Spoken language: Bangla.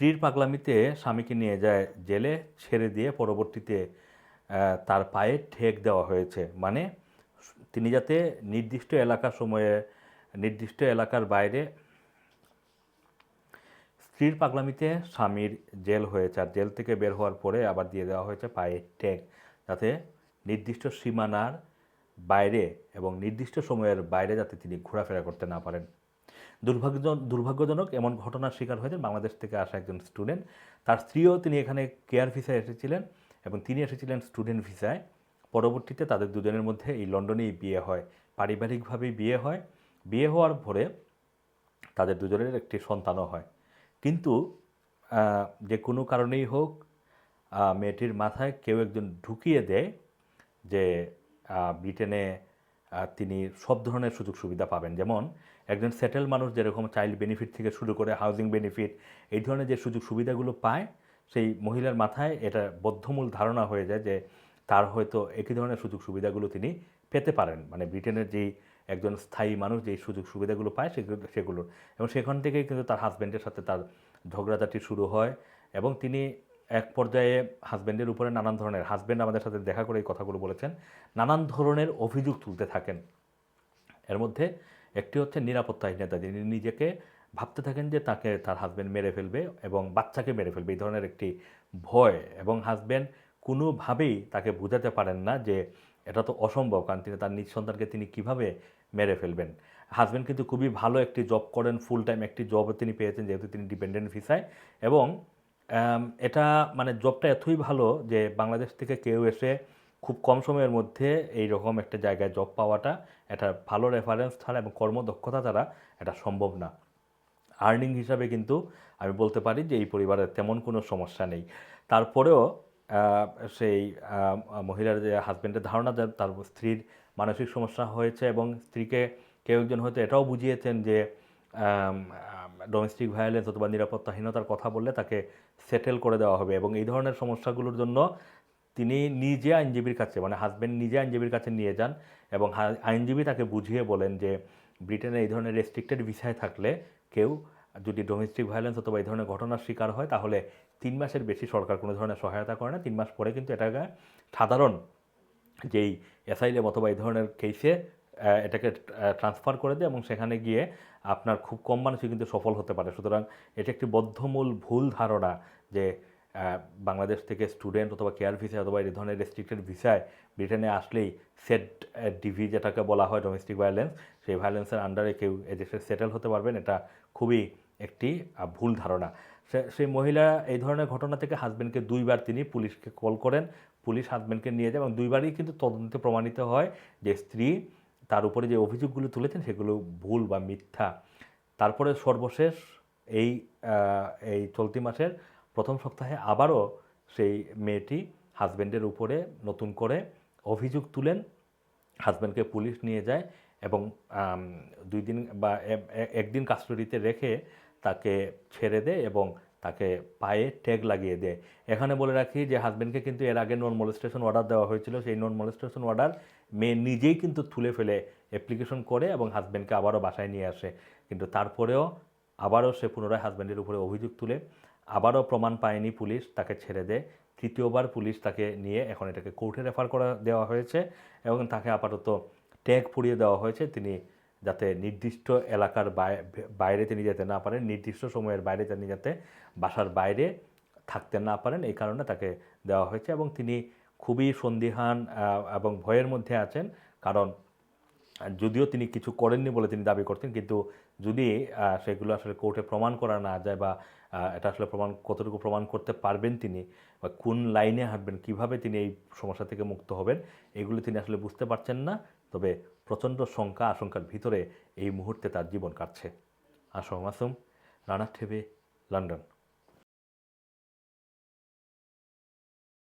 স্ত্রীর পাগলামিতে স্বামীকে নিয়ে যায় জেলে, ছেড়ে দিয়ে পরবর্তীতে তার পায়ে ঠেক দেওয়া হয়েছে। মানে তিনি যাতে নির্দিষ্ট এলাকা সময়ে, নির্দিষ্ট এলাকার বাইরে স্ত্রীর পাগলামিতে স্বামীর জেল হয়েছে আর জেল থেকে বের হওয়ার পরে আবার দিয়ে দেওয়া হয়েছে পায়ে ট্যাগ যাতে নির্দিষ্ট সীমানার বাইরে এবং নির্দিষ্ট সময়ের বাইরে যাতে তিনি ঘোরাফেরা করতে না পারেন। দুর্ভাগ্যজন দুর্ভাগ্যজনক এমন ঘটনার শিকার হয়েছেন বাংলাদেশ থেকে আসা একজন স্টুডেন্ট। তার স্ত্রীও তিনি এখানে কেয়ার ভিসায় এসেছিলেন এবং তিনি এসেছিলেন স্টুডেন্ট ভিসায়। পরবর্তীতে তাদের দুজনের মধ্যে এই লন্ডনেই বিয়ে হয়, পারিবারিকভাবেই বিয়ে হয়। বিয়ে হওয়ার পরে তাদের দুজনের একটি সন্তানও হয়। কিন্তু যে কোনো কারণেই হোক মেয়েটির মাথায় কেউ একজন ঢুকিয়ে দেয় যে ব্রিটেনে তিনি সব ধরনের সুযোগ সুবিধা পাবেন। যেমন একজন সেটেল মানুষ যেরকম চাইল্ড বেনিফিট থেকে শুরু করে হাউজিং বেনিফিট এই ধরনের যে সুযোগ সুবিধাগুলো পায়, সেই মহিলার মাথায় এটা বদ্ধমূল ধারণা হয়ে যায় যে তার হয়তো একই ধরনের সুযোগ সুবিধাগুলো তিনি পেতে পারেন। মানে ব্রিটেনের যেই একজন স্থায়ী মানুষ যেই সুযোগ সুবিধাগুলো পায় সেগুলো সেগুলোর এবং সেখান থেকেই কিন্তু তার হাজব্যান্ডের সাথে তার ঝগড়াঝাটি শুরু হয় এবং তিনি এক পর্যায়ে হাজব্যান্ডের উপরে নানান ধরনের হাজব্যান্ড আমাদের সাথে দেখা করে এই কথাগুলো বলেছেন, নানান ধরনের অভিযোগ তুলতে থাকেন। এর মধ্যে একটি হচ্ছে নিরাপত্তাহীনতা যিনি নিজেকে ভাবতে থাকেন যে তাকে তার হাজব্যান্ড মেরে ফেলবে এবং বাচ্চাকে মেরে ফেলবে, এই ধরনের একটি ভয়। এবং হাজব্যান্ড কোনোভাবেই তাকে বোঝাতে পারেন না যে এটা তো অসম্ভব, কারণ তিনি তার নিজ সন্তানকে তিনি কীভাবে মেরে ফেলবেন। হাজব্যান্ড কিন্তু খুবই ভালো একটি জব করেন ফুল টাইম একটি জব তিনি পেয়েছেন, যেহেতু তিনি ডিপেন্ডেন্ট ভিসায় এবং এটা মানে জবটা এতই ভালো যে বাংলাদেশ থেকে কেউ এসে খুব কম সময়ের মধ্যে এই রকম একটা জায়গায় জব পাওয়াটা, এটা ভালো রেফারেন্স ছাড়া এবং কর্মদক্ষতা ছাড়া এটা সম্ভব না। আর্নিং হিসাবে কিন্তু আমি বলতে পারি যে এই পরিবারের তেমন কোনো সমস্যা নেই। তারপরেও সেই মহিলার যে হাজব্যান্ডের ধারণা যে তার স্ত্রীর মানসিক সমস্যা হয়েছে এবং স্ত্রীকে কেউ একজন হয়তো এটাও বুঝিয়েছেন যে ডোমেস্টিক ভায়োলেন্স অথবা নিরাপত্তাহীনতার কথা বললে তাকে সেটেল করে দেওয়া হবে এবং এই ধরনের সমস্যাগুলোর জন্য তিনি নিজে আইনজীবীর কাছে মানে হাজব্যান্ড নিজে আইনজীবীর কাছে নিয়ে যান এবং আইনজীবী তাকে বুঝিয়ে বলেন যে ব্রিটেনে এই ধরনের রেস্ট্রিক্টেড ভিসায় থাকলে কেউ যদি ডোমেস্টিক ভায়োলেন্স অথবা এই ধরনের ঘটনার শিকার হয়, তাহলে তিন মাসের বেশি সরকার কোনো ধরনের সহায়তা করে না। তিন মাস পরে কিন্তু এটাকে সাধারণ যেই অ্যাসাইলেম অথবা এই ধরনের কেসে এটাকে ট্রান্সফার করে দেয় এবং সেখানে গিয়ে আপনার খুব কম মানুষই কিন্তু সফল হতে পারে। সুতরাং এটি একটি বদ্ধমূল ভুল ধারণা যে বাংলাদেশ থেকে স্টুডেন্ট অথবা কেয়ার ভিসায় অথবা এই ধরনের রেস্ট্রিক্টেড ভিসায় ব্রিটেনে আসলেই সেট ডিভি যেটাকে বলা হয় ডোমেস্টিক ভায়োলেন্স সেই ভায়োলেন্সের আন্ডারে কেউ এদেশে সেটেল হতে পারবেন। এটা খুবই একটি ভুল ধারণা। সেই মহিলা এই ধরনের ঘটনা থেকে হাজব্যান্ডকে দুইবার তিনি পুলিশকে কল করেন। পুলিশ হাজব্যান্ডকে নিয়ে যায় এবং দুইবারই কিন্তু তদন্তে প্রমাণিত হয় যে স্ত্রী তার উপরে যে অভিযোগগুলো তুলেছেন সেগুলো ভুল বা মিথ্যা। তারপরে সর্বশেষ এই এই চলতি মাসের প্রথম সপ্তাহে আবারও সেই মেয়েটি হাজব্যান্ডের উপরে নতুন করে অভিযোগ তুলেন হাজব্যান্ডকে পুলিশ নিয়ে যায় এবং দুই দিন বা একদিন কাস্টডিতে রেখে তাকে ছেড়ে দেয় এবং তাকে পায়ে ট্যাগ লাগিয়ে দেয়। এখানে বলে রাখি যে হাজব্যান্ডকে কিন্তু এর আগে নন মলেস্টেশন অর্ডার দেওয়া হয়েছিল। সেই নন মলেস্টেশন অর্ডার মেয়ে নিজেই কিন্তু তুলে ফেলে অ্যাপ্লিকেশন করে এবং হাজব্যান্ডকে আবারও বাসায় নিয়ে আসে। কিন্তু তারপরেও আবারও সে পুনরায় হাজব্যান্ডের উপরে অভিযোগ তুলে। আবারও প্রমাণ পায়নি পুলিশ, তাকে ছেড়ে দেয়। তৃতীয়বার পুলিশ তাকে নিয়ে এখন এটাকে কোর্টে রেফার করা দেওয়া হয়েছে এবং তাকে আপাতত ট্যাগ পুড়িয়ে দেওয়া হয়েছে। তিনি যাতে নির্দিষ্ট এলাকার বাই- বাইরে তিনি যেতে না পারেন, নির্দিষ্ট সময়ের বাইরে তিনি যাতে, বাসার বাইরে থাকতে না পারেন, এই কারণে তাকে দেওয়া হয়েছে এবং তিনি খুবই সন্দিহান এবং ভয়ের মধ্যে আছেন। কারণ যদিও তিনি কিছু করেননি বলে তিনি দাবি করতেন, কিন্তু যদি সেগুলো আসলে কোর্টে প্রমাণ করা না যায় বা এটা আসলে প্রমাণ, কতটুকু প্রমাণ করতে পারবেন তিনি বা কোন লাইনে হাঁটবেন, কীভাবে তিনি এই সমস্যা থেকে মুক্ত হবেন, এগুলো তিনি আসলে বুঝতে পারছেন না। তবে প্রচণ্ড শঙ্কা আশঙ্কার ভিতরে এই মুহূর্তে তার জীবন কাটছে। আসম মাসুম রানা ঠেবে লন্ডন।